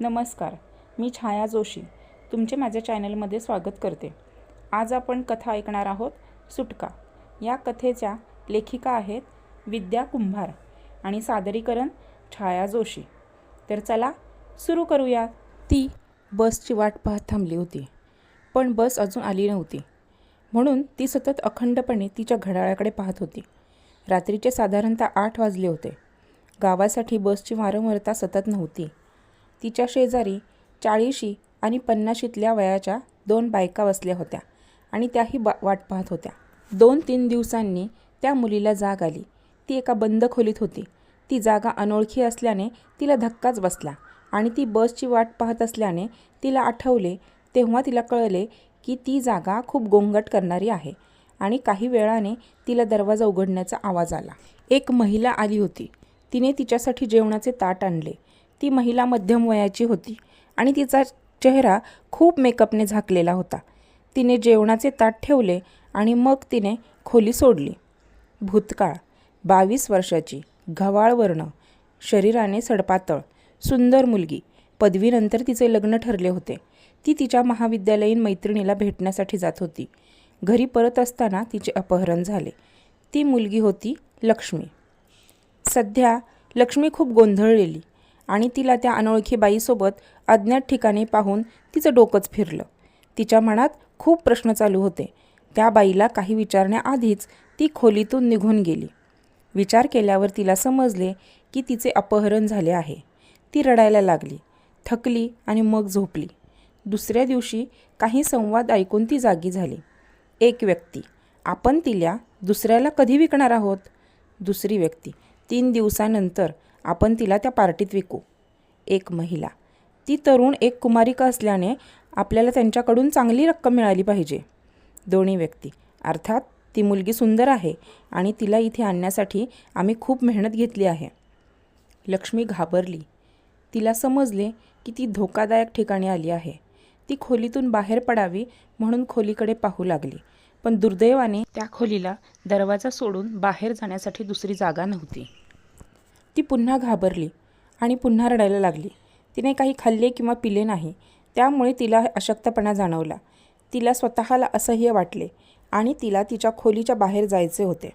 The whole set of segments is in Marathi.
नमस्कार मी छाया जोशी. तुमचे माझ्या चॅनलमध्ये स्वागत करते. आज आपण कथा ऐकणार आहोत सुटका. या कथेच्या लेखिका आहेत विद्या कुंभार आणि सादरीकरण छाया जोशी. तर चला सुरू करूया. ती बसची वाट पाहत थांबली होती पण बस अजून आली नव्हती. म्हणून ती सतत अखंडपणे तिच्या घड्याळाकडे पाहत होती. रात्रीचे साधारणतः आठ वाजले होते. गावासाठी बसची वारंवारता सतत नव्हती. तिच्या शेजारी चाळीशी आणि पन्नाशीतल्या वयाच्या दोन बायका बसल्या होत्या आणि त्याही बा वाट पाहत होत्या. दोन तीन दिवसांनी त्या मुलीला जाग आली. ती एका बंद खोलीत होती. ती जागा अनोळखी असल्याने तिला धक्काच बसला आणि ती बसची वाट पाहत असल्याने तिला आठवले तेव्हा तिला कळले की ती जागा खूप गोंगट करणारी आहे आणि काही वेळाने तिला दरवाजा उघडण्याचा आवाज आला. एक महिला आली होती. तिने तिच्यासाठी जेवणाचे ताट आणले. ती महिला मध्यम वयाची होती आणि तिचा चेहरा खूप मेकअपने झाकलेला होता. तिने जेवणाचे ताट ठेवले आणि मग तिने खोली सोडली. भूतकाळ बावीस वर्षाची गव्हाळ वर्ण शरीराने सडपातळ सुंदर मुलगी. पदवीनंतर तिचे लग्न ठरले होते. ती तिच्या महाविद्यालयीन मैत्रिणीला भेटण्यासाठी जात होती. घरी परत असताना तिचे अपहरण झाले. ती मुलगी होती लक्ष्मी. सध्या लक्ष्मी खूप गोंधळलेली. आणि तिला त्या अनोळखी बाईसोबत अज्ञात ठिकाणी पाहून तिचं डोकंच फिरलं. तिच्या मनात खूप प्रश्न चालू होते. त्या बाईला काही विचारण्याआधीच ती खोलीतून निघून गेली. विचार केल्यावर तिला समजले की तिचे अपहरण झाले आहे. ती रडायला लागली थकली आणि मग झोपली. दुसऱ्या दिवशी काही संवाद ऐकून ती जागी झाली. एक व्यक्ती आपण तिला दुसऱ्याला कधी विकणार आहोत? दुसरी व्यक्ती तीन दिवसानंतर आपण तिला त्या पार्टीत विकू. एक महिला. ती तरुण एक कुमारिका असल्याने आपल्याला त्यांच्याकडून चांगली रक्कम मिळाली पाहिजे. दोन्ही व्यक्ती. अर्थात ती मुलगी सुंदर आहे आणि तिला इथे आणण्यासाठी आम्ही खूप मेहनत घेतली आहे. लक्ष्मी घाबरली. तिला समजले की ती धोकादायक ठिकाणी आली आहे. ती खोलीतून बाहेर पडावी म्हणून खोलीकडे पाहू लागली. पण दुर्दैवाने त्या खोलीला दरवाजा सोडून बाहेर जाण्यासाठी दुसरी जागा नव्हती. ती पुन्हा घाबरली आणि पुन्हा रडायला लागली. तिने काही खाल्ले किंवा पिले नाही त्यामुळे तिला अशक्तपणा जाणवला. तिला स्वतःला असह्य वाटले आणि तिला तिच्या खोलीच्या बाहेर जायचे होते.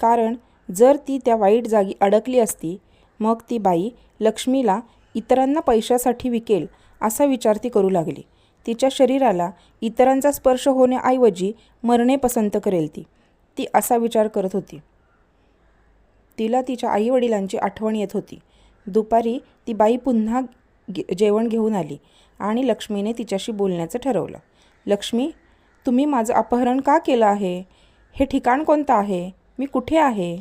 कारण जर ती त्या वाईट जागी अडकली असती मग ती बाई लक्ष्मीला इतरांना पैशासाठी विकेल असा विचार ती करू लागली. तिच्या शरीराला इतरांचा स्पर्श होण्याऐवजी मरणे पसंत करेल ती. ती असा विचार करत होती. तिला तिच्या आईवडिलांची आठवण येत होती. दुपारी ती बाई पुन्हा जेवण घेऊन आली आणि लक्ष्मीने तिच्याशी बोलण्याचं ठरवलं. लक्ष्मी तुम्ही माझं अपहरण का केलं आहे? हे ठिकाण कोणतं आहे? मी कुठे आहे?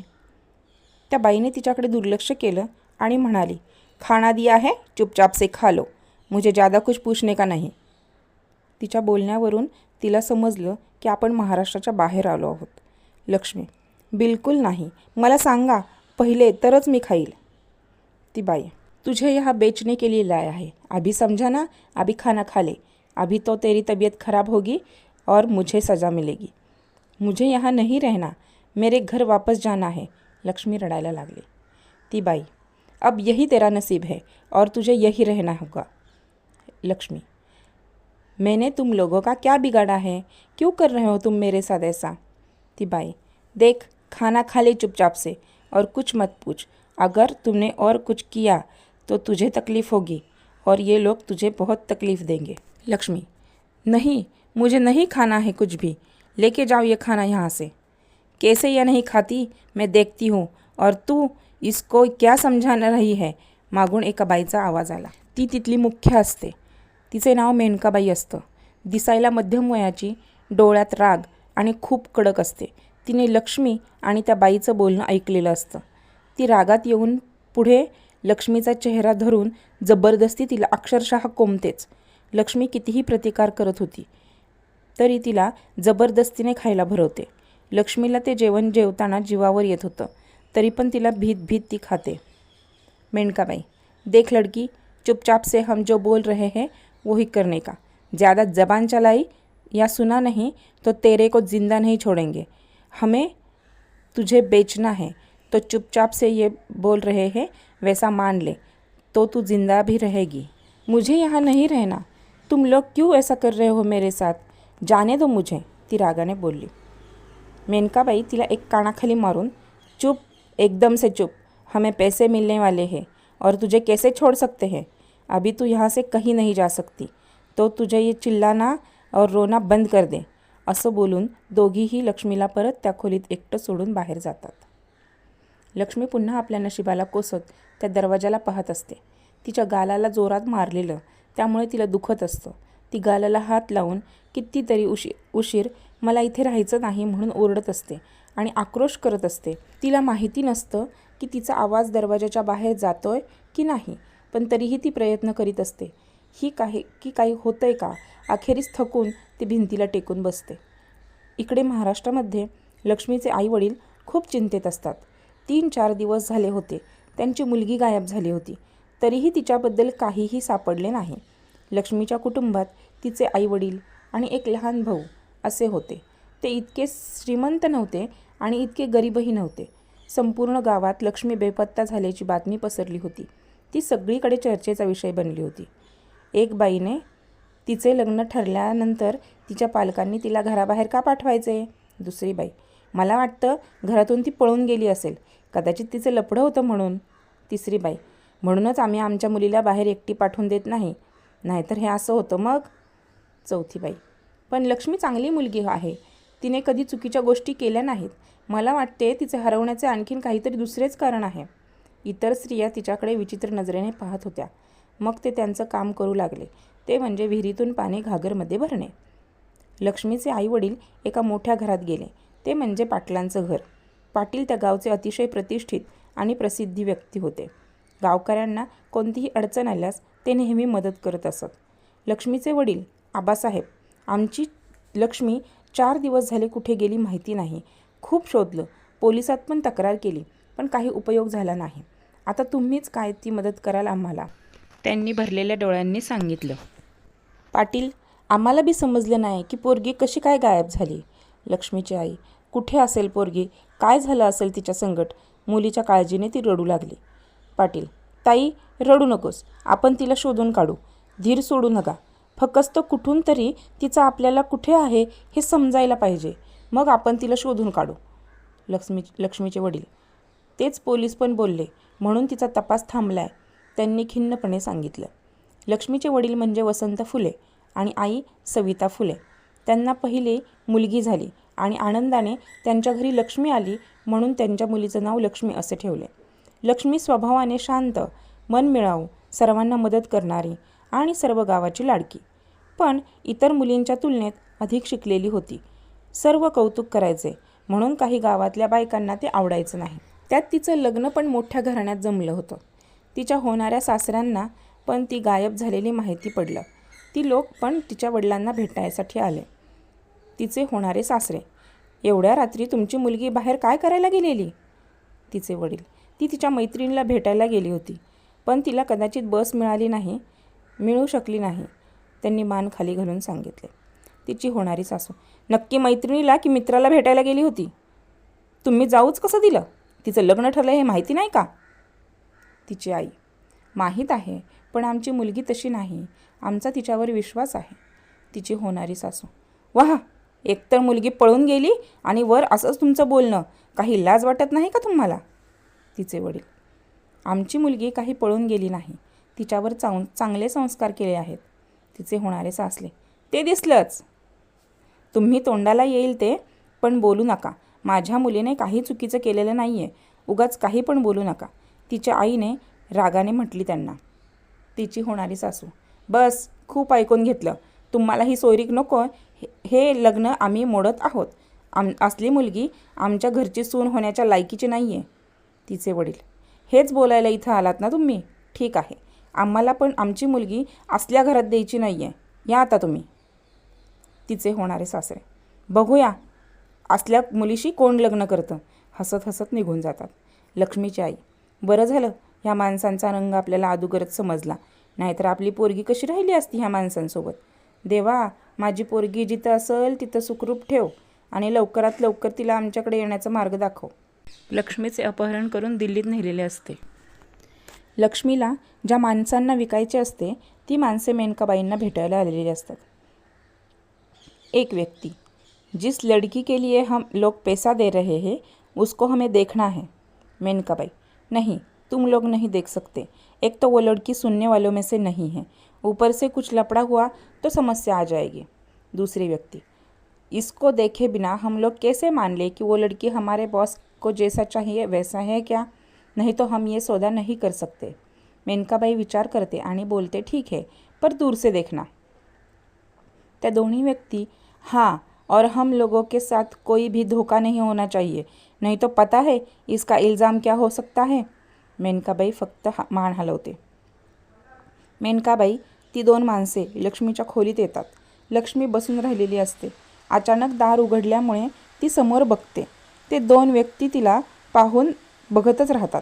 त्या बाईने तिच्याकडे दुर्लक्ष केलं आणि म्हणाली खाना दिया है चुपचाप से खा लो. मुझे ज़्यादा कुछ पूछने का नाही. तिच्या बोलण्यावरून तिला समजलं की आपण महाराष्ट्राच्या बाहेर आलो आहोत. लक्ष्मी बिलकुल नाही. मला सांगा, पहिले तरच मी खाईल. ती बाई, तुझे यहाँ बेचने के लिए लाया है अभी समझा ना, अभी खाना खा ले. अभी तो तेरी तबीयत खराब होगी और मुझे सज़ा मिलेगी. मुझे यहाँ नहीं रहना, मेरे घर वापस जाना है, लक्ष्मी रडायला लागली. ती बाई, अब यही तेरा नसीब है और तुझे यही रहना होगा. लक्ष्मी, मैंने तुम लोगों का क्या बिगाड़ा है? क्यों कर रहे हो तुम मेरे साथ ऐसा? ती बाई, देख खाना खा ले चुपचाप से और कुछ मत पूछ। अगर तुमने और कुछ किया तो तुझे तकलीफ़ होगी और ये लोग तुझे बहुत तकलीफ़ देंगे। लक्ष्मी नहीं मुझे नहीं खाना है कुछ भी लेके जाओ ये खाना यहाँ से। कैसे या नहीं खाती? मैं देखती हूँ और तू इसको क्या समझा रही है? मागून एका बाईचा आवाज आला। ती तिथली मुख्य असते तिचे नाव मेनकाबाई असतं। दिसायला मध्यम वयाची डोळ्यात राग आणि खूप कडक असते. तिने लक्ष्मी आणि त्या बाईचं बोलणं ऐकलेलं असतं. ती रागात येऊन पुढे लक्ष्मीचा चेहरा धरून जबरदस्ती तिला अक्षरशः कोंबतेच लक्ष्मी कितीही प्रतिकार करत होती तरी तिला जबरदस्तीने खायला भरवते. लक्ष्मीला ते जेवण जेवताना जीवावर येत होतं तरी पण तिला भीत भीत ती खाते. मेनकाबाई देख लड़की चुपचाप से हम जो बोल रहे हैं वही करने का. ज़्यादा जबान चलाई या सुना नहीं तो तेरे को ज़िंदा नहीं छोड़ेंगे. हमें तुझे बेचना है। तो चुपचाप से ये बोल रहे हैं, वैसा मान ले तो तू ज़िंदा भी रहेगी। मुझे यहाँ नहीं रहना। तुम लोग क्यों ऐसा कर रहे हो मेरे साथ? जाने दो मुझे ती रागाने बोलली मेनकाबाई तिला एक कानाखाली मारून, चुप, एकदम से चुप, हमें पैसे मिलने वाले हैं, और तुझे कैसे छोड़ सकते हैं? अभी तू यहाँ से कहीं नहीं जा सकती। तो तुझे ये चिल्लाना और रोना बंद कर दे। असं बोलून दोघीही लक्ष्मीला परत त्या खोलीत एकटं सोडून बाहेर जातात. लक्ष्मी पुन्हा आपल्या नशिबाला कोसत त्या दरवाजाला पाहत असते. तिच्या गालाला जोरात मारलेलं त्यामुळे तिला दुखत असतं. ती गालाला हात लावून कितीतरी उशी उशीर मला इथे राहायचं नाही म्हणून ओरडत असते आणि आक्रोश करत असते. तिला माहिती नसतं की तिचा आवाज दरवाजाच्या बाहेर जातोय की नाही पण तरीही ती प्रयत्न करीत असते. ही काही की काही होतंय का? अखेरीस थकून ती भिंतीला टेकून बसते. इकडे महाराष्ट्रामध्ये लक्ष्मीचे आईवडील खूप चिंतेत असतात. तीन चार दिवस झाले होते. त्यांची मुलगी गायब झाली होती. तरीही तिच्याबद्दल काहीही सापडले नाही. लक्ष्मीच्या कुटुंबात तिचे आईवडील आणि एक लहान भाऊ असे होते. ते इतके श्रीमंत नव्हते आणि इतके गरीबही नव्हते. संपूर्ण गावात लक्ष्मी बेपत्ता झाल्याची बातमी पसरली होती. ती सगळीकडे चर्चेचा विषय बनली होती. एक बाईने तिचे लग्न ठरल्यानंतर तिच्या पालकांनी तिला घराबाहेर का पाठवायचे? दुसरी बाई मला वाटतं घरातून ती पळून गेली असेल. कदाचित तिचं लपडं होतं म्हणून. तिसरी बाई म्हणूनच आम्ही आमच्या मुलीला बाहेर एकटी पाठवून देत नाही. नाहीतर हे असं होतं मग? चौथी बाई पण लक्ष्मी चांगली मुलगी आहे. तिने कधी चुकीच्या गोष्टी केल्या नाहीत. मला वाटते तिचे हरवण्याचे आणखीन काहीतरी दुसरेच कारण आहे. इतर स्त्रिया तिच्याकडे विचित्र नजरेने पाहत होत्या. मग ते त्यांचं काम करू लागले. ते म्हणजे विहिरीतून पाणी घागरमध्ये भरणे. लक्ष्मीचे आईवडील एका मोठ्या घरात गेले. ते म्हणजे पाटलांचं घर. पाटील त्या गावचे अतिशय प्रतिष्ठित आणि प्रसिद्धी व्यक्ती होते. गावकऱ्यांना कोणतीही अडचण आल्यास ते नेहमी मदत करत असत. लक्ष्मीचे वडील आबासाहेब आमची लक्ष्मी चार दिवस झाले कुठे गेली माहिती नाही. खूप शोधलं. पोलिसात पण तक्रार केली पण काही उपयोग झाला नाही. आता तुम्हीच काय ती मदत कराल आम्हाला? त्यांनी भरलेल्या डोळ्यांनी सांगितलं. पाटील आम्हाला बी समजलं नाही की पोरगी कशी काय गायब झाली. लक्ष्मीची आई कुठे असेल पोरगी? काय झालं असेल तिच्या संकट मुलीच्या काळजीने ती रडू लागली. पाटील ताई रडू नकोस. आपण तिला शोधून काढू. धीर सोडू नका. फकस्त कुठून तरी तिचं आपल्याला कुठे आहे हे समजायला पाहिजे. मग आपण तिला शोधून काढू. लक्ष्मी लक्ष्मीचे वडील. तेच पोलीस पण बोलले. म्हणून तिचा तपास थांबलाय. त्यांनी खिन्नपणे सांगितलं. लक्ष्मीचे वडील म्हणजे वसंत फुले आणि आई सविता फुले. त्यांना पहिले मुलगी झाली आणि आनंदाने त्यांच्या घरी लक्ष्मी आली म्हणून त्यांच्या मुलीचं नाव लक्ष्मी असे ठेवले. लक्ष्मी स्वभावाने शांत मनमिळावू सर्वांना मदत करणारी आणि सर्व गावाची लाडकी. पण इतर मुलींच्या तुलनेत अधिक शिकलेली होती. सर्व कौतुक करायचे म्हणून काही गावातल्या बायकांना ते आवडायचं नाही. त्यात तिचं लग्न पण मोठ्या घराण्यात जमलं होतं. तिच्या होणाऱ्या सासऱ्यांना पण ती गायब झालेली माहिती पडलं. ती लोक पण तिच्या वडिलांना भेटायसाठी आले. तिचे होणारे सासरे एवढ्या रात्री तुमची मुलगी बाहेर काय करायला गेलेली? तिचे वडील ती तिच्या मैत्रिणीला भेटायला गेली होती पण तिला कदाचित बस मिळाली नाही मिळू शकली नाही त्यांनी मान खाली घालून सांगितले. तिची होणारी सासू नक्की मैत्रिणीला की मित्राला भेटायला गेली होती? तुम्ही जाऊच कसं दिलं? तिचं लग्न ठरलं हे माहिती नाही का? तिची आई. माहीत आहे पण आमची मुलगी तशी नाही. आमचा तिच्यावर विश्वास आहे. तिची होणारी सासू. वाह! एकतर मुलगी पळून गेली आणि वर असंच तुमचं बोलणं. काही लाज वाटत नाही का तुम्हाला? तिचे वडील. आमची मुलगी काही पळून गेली नाही. तिच्यावर चांग चांगले संस्कार केले आहेत. तिचे होणारे सासले. ते दिसलंच. तुम्ही तोंडाला येईल ते पण बोलू नका. माझ्या मुलीने काही चुकीचं केलेलं नाही आहे उगाच काही पण बोलू नका. तिच्या आईने रागाने म्हटली त्यांना. तिची होणारी सासू बस खूप ऐकून घेतलं. तुम्हाला ही सोयरीक नको. हे- हे लग्न आम्ही मोडत आहोत. आम असली मुलगी आमच्या घरची सून होण्याच्या लायकीची नाही आहे तिचे वडील हेच बोलायला इथं आलात ना तुम्ही? ठीक आहे. आम्हाला पण आमची मुलगी असल्या घरात द्यायची नाही आहे या आता तुम्ही. तिचे होणारे सासरे बघूया असल्या मुलीशी कोण लग्न करतं? हसत हसत निघून जातात. लक्ष्मीची आई बरं झालं. ह्या माणसांचा रंग आपल्याला अदुगरच समजला. नाहीतर आपली पोरगी कशी राहिली असती ह्या माणसांसोबत? देवा माझी पोरगी जिथं असेल तिथं सुखरूप ठेव आणि लवकरात लवकर तिला आमच्याकडे येण्याचा मार्ग दाखव. लक्ष्मीचे अपहरण करून दिल्लीत नेलेले असते. लक्ष्मीला ज्या माणसांना विकायचे असते ती माणसे मेनकाबाईंना भेटायला आलेली असतात. एक व्यक्ति जिस लड़की के लिए हम लोग पैसा दे रहे हैं उसको हमें देखना है मेनका बाई नहीं, तुम लोग नहीं देख सकते। एक तो वो लड़की सुनने वालों में से नहीं है। ऊपर से कुछ लपड़ा हुआ तो समस्या आ जाएगी। दूसरी व्यक्ति, इसको देखे बिना हम लोग कैसे मान ले कि वो लड़की हमारे बॉस को जैसा चाहिए वैसा है क्या? नहीं तो हम ये सौदा नहीं कर सकते। मेनकाबाई विचार करते आणि बोलते, ठीक है, पर दूर से देखना। त्या दोन्ही व्यक्ति हाँ और हम लोगों के साथ कोई भी धोखा नहीं होना चाहिए। नहीं तो पता है इसका इल्ज़ाम क्या हो सकता है? मेनकाबाई फक्त हा मान हलवते। मेनकाबाई ती दोन माणसे लक्ष्मीच्या खोलीत येतात. लक्ष्मी बसून राहिलेली असते. अचानक दार उघडल्यामुळे ती समोर बघते. ते दोन व्यक्ती तिला पाहून बघतच राहतात.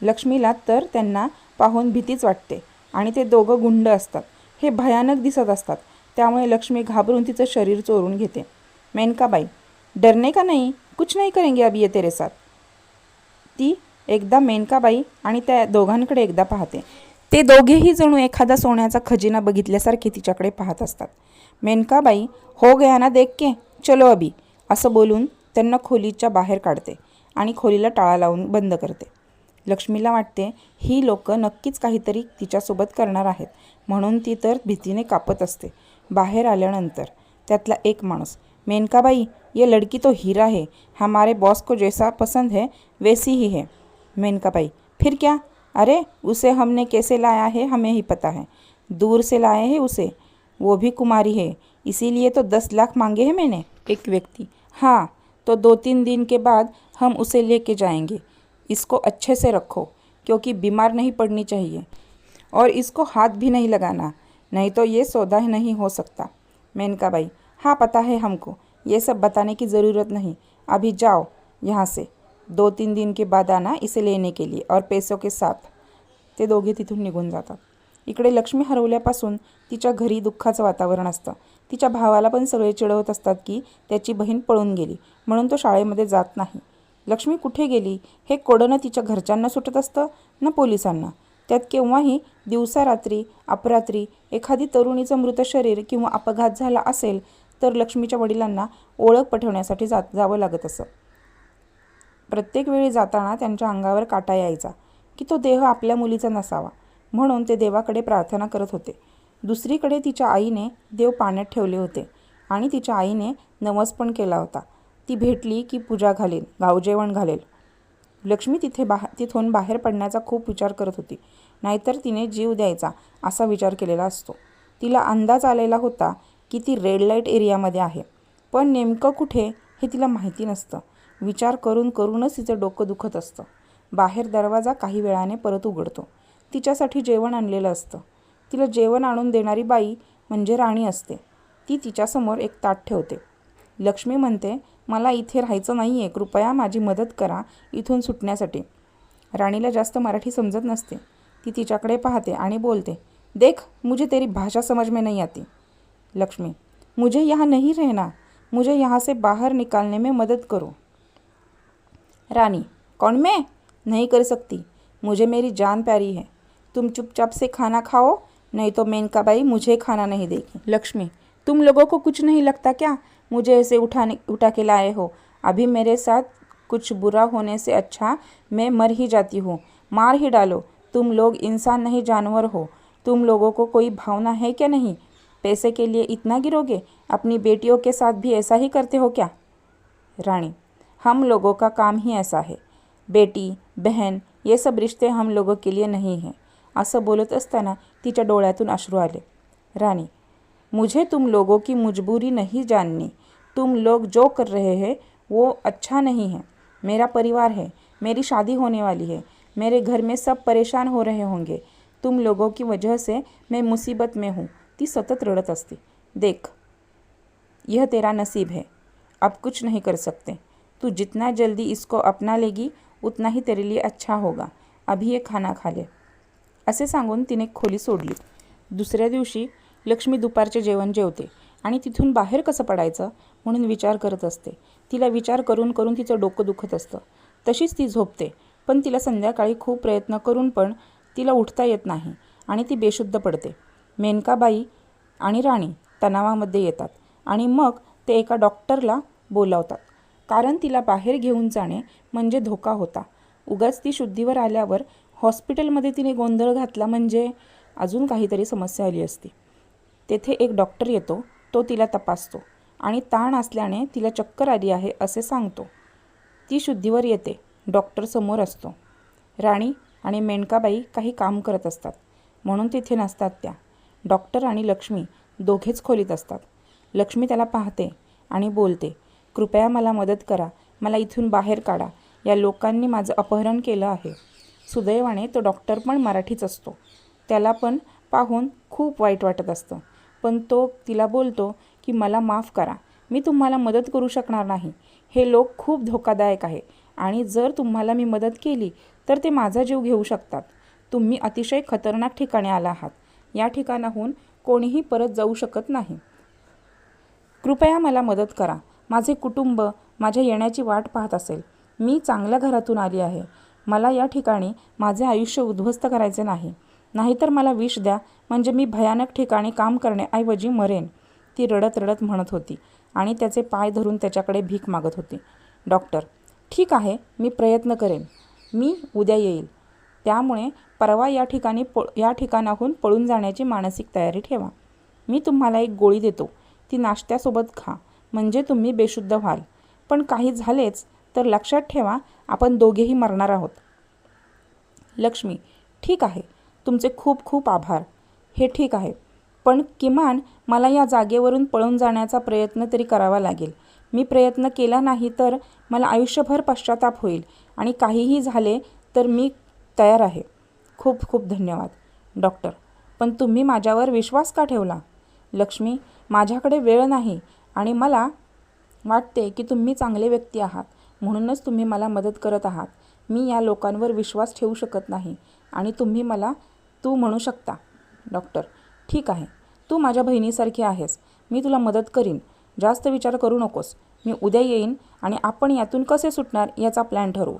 लक्ष्मीला तर त्यांना पाहून भीतीच वाटते आणि ते दोघं गुंड असतात. हे भयानक दिसत असतात. त्यामुळे लक्ष्मी घाबरून तिचं शरीर चोरून घेते. मेनकाबाई डरणे का नाही? कुछ नाही करेंगे अभी ये तेरे साथ। ती एकदा मेनकाबाई आणि त्या दोघांकडे एकदा पाहते. ते दोघेही जणू एखादा सोन्याचा खजिना बघितल्यासारखे तिच्याकडे पाहत असतात. मेनकाबाई हो गया ना देख के चलो अभी असं बोलून त्यांना खोलीच्या बाहेर काढते आणि खोलीला टाळा लावून बंद करते. लक्ष्मीला वाटते ही लोक नक्कीच काहीतरी तिच्यासोबत करणार आहेत म्हणून ती तर भीतीने कापत असते. बाहेर आल्यानंतर त्यातला एक माणूस मेनकाबाई ये लड़की तो हीरा है, हमारे बॉस को जैसा पसंद है, वैसी ही है। मेनका भाई, फिर क्या? अरे, उसे हमने कैसे लाया है, हमें ही पता है। दूर से लाए हैं उसे, वो भी कुमारी है, इसीलिए तो दस लाख मांगे हैं मैंने। एक व्यक्ति हाँ तो दो तीन दिन के बाद हम उसे लेके जाएँगे। इसको अच्छे से रखो, क्योंकि बीमार नहीं पड़नी चाहिए। और इसको हाथ भी नहीं लगाना, नहीं तो ये सौदा ही नहीं हो सकता। मेनका बाई हाँ पता है हमको। ये सब बताने की ज़रूरत नहीं। अभी जाओ यहाँ से। दो तीन दिन के बाद आना इसे लेने के लिए और पैसों के साथ। ते दोघे तिथून निघून जातात। इकडे लक्ष्मी हरवल्यापासून तिच्या घरी दुःखाचं वातावरण असतं. तिच्या भावाला पण सगळे चिडवत असतात की त्याची बहीण पळून गेली म्हणून तो शाळेमध्ये जात नाही. लक्ष्मी कुठे गेली हे कोडं तिच्या घरच्यांना सुटत असतं ना पोलिसांना? त्यात केव्हाही दिवसा रात्री अपरात्री एखादी तरुणीचं मृत शरीर किंवा अपघात झाला असेल तर लक्ष्मीच्या वडिलांना ओळख पटवण्यासाठी जात जावं लागत असं. प्रत्येक वेळी जाताना त्यांच्या अंगावर काटा यायचा की तो देह आपल्या मुलीचा नसावा म्हणून ते देवाकडे प्रार्थना करत होते. दुसरीकडे तिच्या आईने देव पाण्यात ठेवले होते आणि तिच्या आईने नवस पण केला होता. ती भेटली की पूजा घालेल गावजेवण घालेल. लक्ष्मी तिथे बाह तिथून बाहेर पडण्याचा खूप विचार करत होती. नाहीतर तिने जीव द्यायचा असा विचार केलेला असतो. तिला अंदाज आलेला होता की ती रेड लाइट एरियामध्ये आहे. पण नेमकं कुठे हे तिला माहिती नसतं. विचार करून करूनच तिचं डोकं दुखत असतं. बाहेर दरवाजा काही वेळाने परत उघडतो. तिच्यासाठी जेवण आणलेलं असतं. तिला जेवण आणून देणारी बाई म्हणजे राणी असते. ती तिच्यासमोर एक ताट ठेवते. लक्ष्मी म्हणते मला इथे राहायचं नाही आहे कृपया माझी मदत करा इथून सुटण्यासाठी. राणीला जास्त मराठी समजत नसते. ती तिच्याकडे पाहते आणि बोलते देख मुझे तेरी भाषा समज में नहीं आती. लक्ष्मी, मुझे यहाँ नहीं रहना। मुझे यहाँ से बाहर निकालने में मदद करो। रानी, कौन मैं? नहीं कर सकती। मुझे मेरी जान प्यारी है। तुम चुपचाप से खाना खाओ, नहीं तो मेनका बाई मुझे खाना नहीं देगी। लक्ष्मी, तुम लोगों को कुछ नहीं लगता क्या? मुझे ऐसे उठाने, उठा के लाए हो। अभी मेरे साथ कुछ बुरा होने से अच्छा मैं मर ही जाती हूँ। मार ही डालो। तुम लोग इंसान नहीं, जानवर हो। तुम लोगों को कोई भावना है क्या नहीं? पैसे के लिए इतना गिरोगे? अपनी बेटियों के साथ भी ऐसा ही करते हो क्या? रानी, हम लोगों का काम ही ऐसा है। बेटी, बहन, ये सब रिश्ते हम लोगों के लिए नहीं हैं। असं बोलत असताना तिच्या डोळ्यातून अश्रू आले. रानी, मुझे तुम लोगों की मजबूरी नहीं जाननी. तुम लोग जो कर रहे हैं, वो अच्छा नहीं है। मेरा परिवार है, मेरी शादी होने वाली है, मेरे घर में सब परेशान हो रहे होंगे। तुम लोगों की वजह से मैं मुसीबत में हूँ। ती सतत रडत असते. देख यह तेरा नसीब है. अब कुछ नहीं कर सकते. तू जितना जल्दी इसको अपना लेगी उतना ही तेरे लिए अच्छा होगा. अभी ये खाना खा ले. असे सांगून तिने खोली सोडली. दुसऱ्या दिवशी लक्ष्मी दुपारचे जेवण जेवते आणि तिथून बाहेर कसं पडायचं म्हणून विचार करत असते. तिला विचार करून करून तिचं डोकं दुखत असतं. तशीच ती झोपते पण तिला संध्याकाळी खूप प्रयत्न करून पण तिला उठता येत नाही आणि ती बेशुद्ध पडते. मेनकाबाई आणि राणी तणावामध्ये येतात आणि मग ते एका डॉक्टरला बोलावतात. कारण तिला बाहेर घेऊन जाणे म्हणजे धोका होता. उगाच ती शुद्धीवर आल्यावर हॉस्पिटलमध्ये तिने गोंधळ घातला म्हणजे अजून काहीतरी समस्या आली असती. तेथे एक डॉक्टर येतो तो तिला तपासतो आणि ताण असल्याने तिला चक्कर आली आहे असे सांगतो. ती शुद्धीवर येते डॉक्टर समोर असतो. राणी आणि मेनकाबाई काही काम करत असतात म्हणून तिथे नसतात त्या. डॉक्टर आणि लक्ष्मी दोघेच खोलीत असतात. लक्ष्मी त्याला पाहते आणि बोलते कृपया मला मदत करा मला इथून बाहेर काढा. या लोकांनी माझं अपहरण केलं आहे. सुदैवाने तो डॉक्टर पण मराठीच असतो. त्याला पण पाहून खूप वाईट वाटत असतं. पण तो तिला बोलतो की मला माफ करा मी तुम्हाला मदत करू शकणार नाही. हे लोक खूप धोकादायक आहे आणि जर तुम्हाला मी मदत केली तर ते माझा जीव घेऊ शकतात. तुम्ही अतिशय खतरनाक ठिकाणी आला आहात. या ठिकाणाहून कोणीही परत जाऊ शकत नाही. कृपया मला मदत करा. माझे कुटुंब माझ्या येण्याची वाट पाहत असेल. मी चांगल्या घरातून आली आहे. मला या ठिकाणी माझे आयुष्य उद्ध्वस्त करायचे नाही. नाहीतर मला विष द्या. म्हणजे मी भयानक ठिकाणी काम करण्याऐवजी मरेन. ती रडत रडत म्हणत होती आणि त्याचे पाय धरून त्याच्याकडे भीक मागत होती. डॉक्टर ठीक आहे मी प्रयत्न करेन. मी उद्या येईल. त्यामुळे परवा या ठिकाणी प या ठिकाणाहून पळून जाण्याची मानसिक तयारी ठेवा. मी तुम्हाला एक गोळी देतो. ती नाश्त्यासोबत खा. म्हणजे तुम्ही बेशुद्ध व्हाल. पण काही झालेच तर लक्षात ठेवा आपण दोघेही मरणार आहोत. लक्ष्मी ठीक आहे. तुमचे खूप खूप आभार. हे ठीक आहे. पण किमान मला या जागेवरून पळून जाण्याचा प्रयत्न तरी करावा लागेल. मी प्रयत्न केला नाही तर मला आयुष्यभर पश्चाताप होईल आणि काहीही झाले तर मी तयार आहे. खूप खूप धन्यवाद. डॉक्टर पण तुम्ही माझ्यावर विश्वास का ठेवला? लक्ष्मी माझ्याकडे वेळ नाही आणि मला वाटते की तुम्ही चांगले व्यक्ती आहात. म्हणूनच तुम्ही मला मदत करत आहात. मी या लोकांवर विश्वास ठेवू शकत नाही आणि तुम्ही मला तू म्हणू शकता. डॉक्टर ठीक आहे. तू माझ्या बहिणीसारखी आहेस. मी तुला मदत करीन. जास्त विचार करू नकोस. मी उद्या येईन आणि आपण यातून कसे सुटणार याचा प्लॅन ठरवू.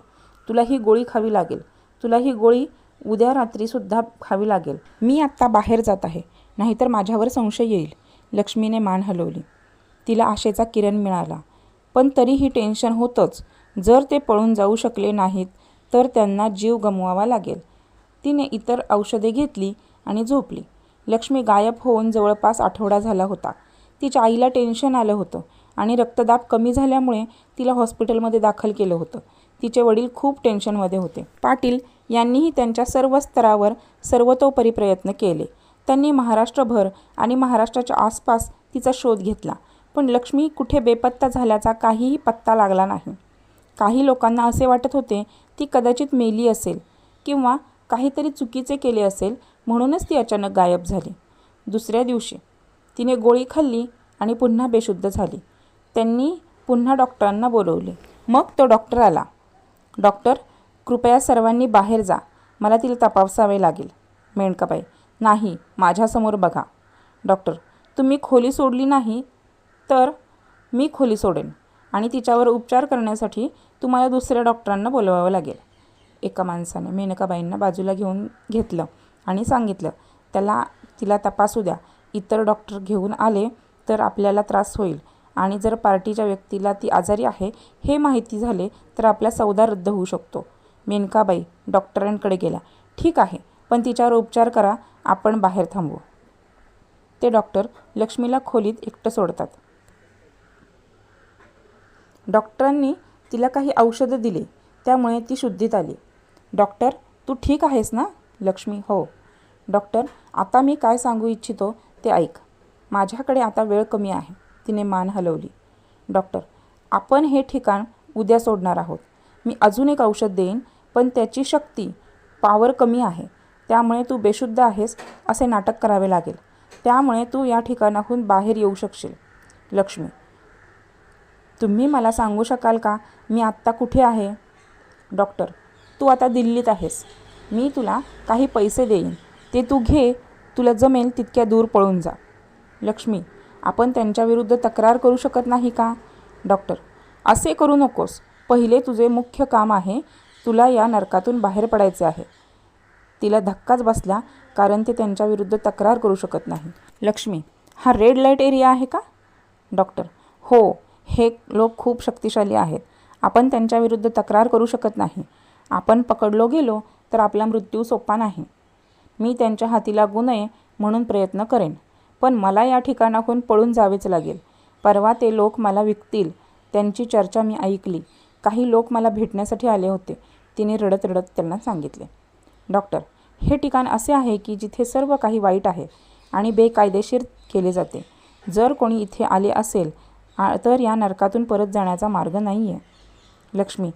तुला ही गोळी खावी लागेल. तुला ही गोळी उद्या रात्रीसुद्धा खावी लागेल. मी आत्ता बाहेर जात आहे. नाहीतर माझ्यावर संशय येईल. लक्ष्मीने मान हलवली. तिला आशेचा किरण मिळाला. पण तरीही टेन्शन होतंच. जर ते पळून जाऊ शकले नाहीत तर त्यांना जीव गमवावा लागेल. तिने इतर औषधे घेतली आणि झोपली. लक्ष्मी गायब होऊन जवळपास आठवडा झाला होता. तिच्या आईला टेन्शन आलं होतं आणि रक्तदाब कमी झाल्यामुळे तिला हॉस्पिटलमध्ये दाखल केलं होतं. तिचे वडील खूप टेन्शनमध्ये होते. पाटील यांनीही त्यांच्या सर्व स्तरावर सर्वतोपरी प्रयत्न केले. त्यांनी महाराष्ट्रभर आणि महाराष्ट्राच्या आसपास तिचा शोध घेतला. पण लक्ष्मी कुठे बेपत्ता झाल्याचा काहीही पत्ता लागला नाही. काही लोकांना असे वाटत होते ती कदाचित मेली असेल किंवा काहीतरी चुकीचे केले असेल म्हणूनच ती अचानक गायब झाली. दुसऱ्या दिवशी तिने गोळी खाल्ली आणि पुन्हा बेशुद्ध झाली. त्यांनी पुन्हा डॉक्टरांना बोलवले. मग तो डॉक्टर आला. डॉक्टर कृपया सर्वांनी बाहेर जा. मला तिला तपासावे लागेल. मेणकाबाई नाही माझ्यासमोर बघा. डॉक्टर तुम्ही खोली सोडली नाही तर मी खोली सोडेन आणि तिच्यावर उपचार करण्यासाठी तुम्हाला दुसऱ्या डॉक्टरांना बोलवावं लागेल. एका माणसाने मेनकाबाईंना बाजूला घेऊन घेतलं आणि सांगितलं त्याला तिला तपासू द्या. इतर डॉक्टर घेऊन आले तर आपल्याला त्रास होईल. आणि जर पार्टीच्या व्यक्तीला ती आजारी आहे हे माहिती झाले तर आपला सौदा रद्द होऊ शकतो. मेनकाबाई डॉक्टरांकडे गेल्या. ठीक आहे पण तिच्यावर उपचार करा आपण बाहेर थांबू. ते डॉक्टर लक्ष्मीला खोलीत एकटं सोडतात. डॉक्टरांनी तिला काही औषधं दिली त्यामुळे ती शुद्धीत आली. डॉक्टर तू ठीक आहेस ना? लक्ष्मी हो. डॉक्टर आता मी काय सांगू इच्छितो ते ऐक. माझ्याकडे आता वेळ कमी आहे. तिने मान हलवली. डॉक्टर आपण हे ठिकाण उद्या सोडणार आहोत. मी अजून एक औषध देईन पण त्याची शक्ती पॉवर कमी आहे. त्यामुळे तू बेशुद्ध आहेस असे नाटक करावे लागेल. त्यामुळे तू या ठिकाणाहून बाहेर येऊ शकशील. लक्ष्मी तुम्ही मला सांगू शकाल का? मी आत्ता कुठे आहे? डॉक्टर तू आता दिल्लीत आहेस. मी तुला काही पैसे देईन. ते तू घे. तुला जमेल तितक्या दूर पळून जा. लक्ष्मी आपण त्यांच्याविरुद्ध तक्रार करू शकत नाही का? डॉक्टर असे करू नकोस. पहिले तुझे मुख्य काम आहे तुला या नरकातून बाहेर पडायचे आहे. तिला धक्काच बसला कारण ते त्यांच्याविरुद्ध तक्रार करू शकत नाही. लक्ष्मी हा रेड लाइट एरिया आहे का? डॉक्टर हो हे लोक खूप शक्तिशाली आहेत. आपण त्यांच्याविरुद्ध तक्रार करू शकत नाही. आपण पकडलो गेलो तर आपला मृत्यू सोपा नाही. मी त्यांच्या हाती लागू नये म्हणून प्रयत्न करेन. पण मला या ठिकाणाहून पळून जावेच लागेल. परवा ते लोक मला विकतील त्यांची चर्चा मी ऐकली. काही लोक मला भेटण्यासाठी आले होते. तिने रडत रडत त्यांना सांगितले डॉक्टर हे ठिकाण असे आहे की जिथे सर्व काही वाईट आहे आणि बेकायदेशीर केले जाते. जर कोणी इथे आले असेल आ- तर या नरकातून परत जाण्याचा मार्ग नाही आहे लक्ष्मी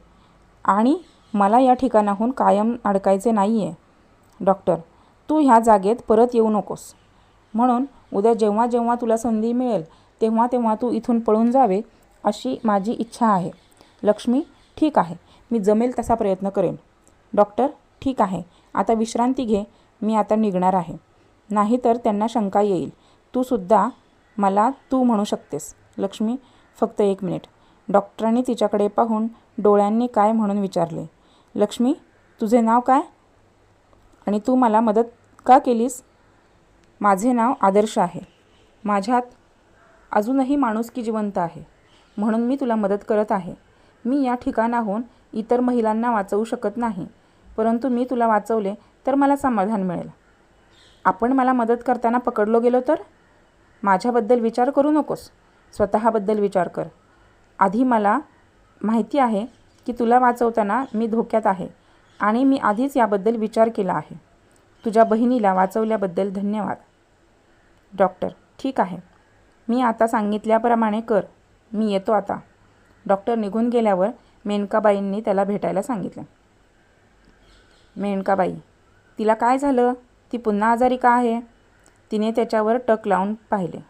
आणि मला या ठिकाणाहून कायम अडकायचे नाही आहे डॉक्टर तू ह्या जागेत परत येऊ नकोस. म्हणून उद्या जेव्हा जेव्हा तुला संधी मिळेल तेव्हा तेव्हा तू इथून पळून जावे अशी माझी इच्छा आहे. लक्ष्मी ठीक आहे. मी जमेल तसा प्रयत्न करेन. डॉक्टर ठीक आहे. आता विश्रांती घे. मी आता निघणार आहे. नाहीतर त्यांना शंका येईल. तू सुद्धा मला तू म्हणू शकतेस. लक्ष्मी फक्त एक मिनिट. डॉक्टरांनी तिच्याकडे पाहून डोळ्यांनी काय म्हणून विचारले. लक्ष्मी तुझे नाव काय? आणि तू मला मदत का केलीस? माझे नाव आदर्श आहे. माझ्यात अजूनही माणुसकी जिवंत आहे. म्हणून मी तुला मदत करत आहे. मी या ठिकाणाहून इतर महिलांना वाचवू शकत नाही परंतु मी तुला वाचवले तर मला समाधान मिळेल. आपण मला मदत करताना पकडलो गेलो तर? माझ्याबद्दल विचार करू नकोस. स्वतःबद्दल विचार कर. आधी मला माहिती आहे की तुला वाचवताना मी धोक्यात आहे आणि मी आधीच याबद्दल विचार केला आहे. तुझ्या बहिणीला वाचवल्याबद्दल धन्यवाद. डॉक्टर ठीक आहे. मी आता सांगितल्याप्रमाणे कर. मी येतो आता. डॉक्टर निघून गेल्यावर मेनकाबाईंनी त्याला भेटायला सांगितलं. मेनकाबाई तिला काय झालं? ती पुन्हा आजारी का आहे? तिने त्याच्यावर टक लावून पाहिले.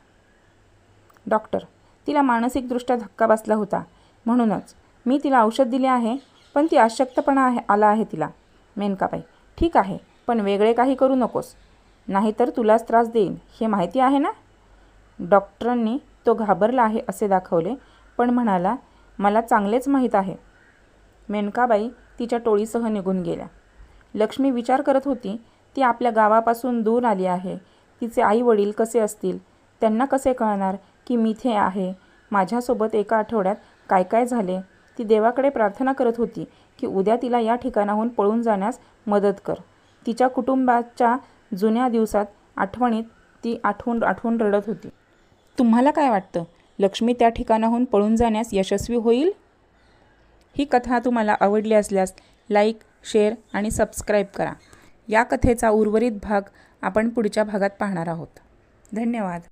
डॉक्टर तिला मानसिकदृष्ट्या धक्का बसला होता. म्हणूनच मी तिला औषध दिले आहे पण ती अशक्तपणा आहे आला आहे तिला. मेनकाबाई ठीक आहे पण वेगळे काही करू नकोस. नाहीतर तुलाच त्रास देईन. हे माहिती आहे ना? डॉक्टरांनी तो घाबरला आहे असे दाखवले पण म्हणाला मला चांगलेच माहीत आहे. मेनकाबाई तिच्या टोळीसह निघून गेल्या. लक्ष्मी विचार करत होती ती आपल्या गावापासून दूर आली आहे. तिचे आई वडील कसे असतील? त्यांना कसे कळणार की मी इथे आहे? माझ्यासोबत एका आठवड्यात काय काय झाले? ती देवाकडे प्रार्थना करत होती की उद्या तिला या ठिकाणाहून पळून जाण्यास मदत कर. तिच्या कुटुंबाच्या जुन्या दिवसात आठवणीत ती आठवून आठवून रडत होती. तुम्हाला काय वाटतं? लक्ष्मी त्या ठिकाणाहून पळून जाण्यास यशस्वी होईल? ही कथा तुम्हाला आवडली असल्यास लाईक शेअर आणि सबस्क्राईब करा. या कथेचा उर्वरित भाग आपण पुढच्या भागात पाहणार आहोत. धन्यवाद.